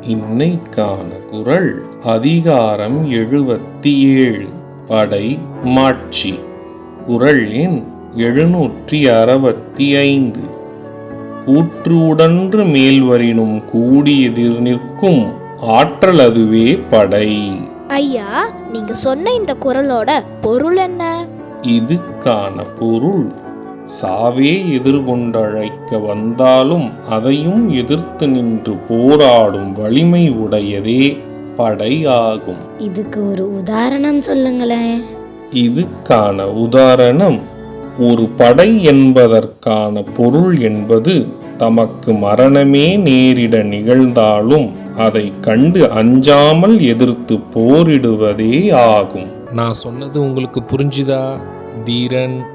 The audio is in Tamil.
இன்னைக்கான குரல் அதிகாரம் எழுபத்தி ஏழு படை மாட்சி. குரல் எண் எழுநூற்றி அறுபத்தி ஐந்து. கூற்று உடன்று மேல்வரினும் கூடி எதிர் நிற்கும் ஆற்றல் அதுவே படை. ஐயா நீங்க சொன்ன இந்த குரலோட பொருள் என்ன? இதுக்கான பொருள் சாவே எதிர்கொண்டழைக்க வந்தாலும் அதையும் எதிர்த்து நின்று போராடும் வலிமை உடையதே படை ஆகும் இதுக்கு ஒரு உதாரணம் சொல்லுங்களேன். இதுக்கான உதாரணம் ஒரு படை என்பதற்கான பொருள் என்பது தமக்கு மரணமே நேரிட நிகழ்ந்தாலும் அதை கண்டு அஞ்சாமல் எதிர்த்து போரிடுவதே ஆகும். நான் சொன்னது உங்களுக்கு புரிஞ்சுதா? தீரன்